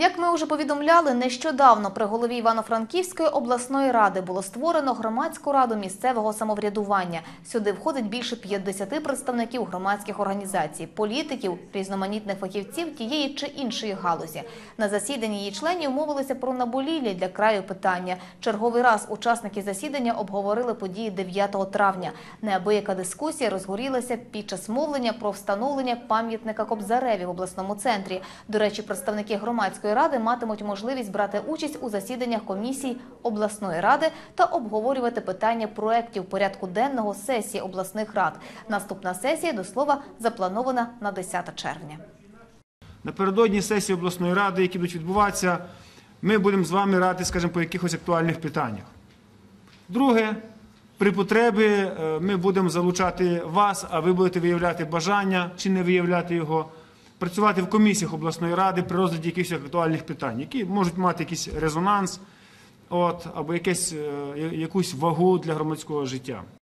Як ми вже повідомляли, нещодавно при голові Івано-Франківської обласної ради було створено громадську раду місцевого самоврядування. Сюди входить більше 50 представників громадських організацій, політиків, різноманітних фахівців тієї чи іншої галузі. На засіданні її членів мовилися про наболілі для краю питання. Черговий раз учасники засідання обговорили події 9 травня. Неабияка дискусія розгорілася під час мовлення про встановлення пам'ятника Кобзареві в обласному центрі. До речі, представники громадської ради матимуть можливість брати участь у засіданнях комісій обласної ради та обговорювати питання проєктів порядку денного сесії обласних рад. Наступна сесія, до слова, запланована на 10 червня. Напередодні сесії обласної ради, які будуть відбуватися, ми будемо з вами радити, скажімо, по якихось актуальних питаннях. Друге, при потребі е, ми будемо залучати вас, а ви будете виявляти бажання чи не виявляти його, працювати в комісіях обласної ради при розгляді якихось актуальних питань, які можуть мати якийсь резонанс от, або якесь, е, якусь вагу для громадського життя.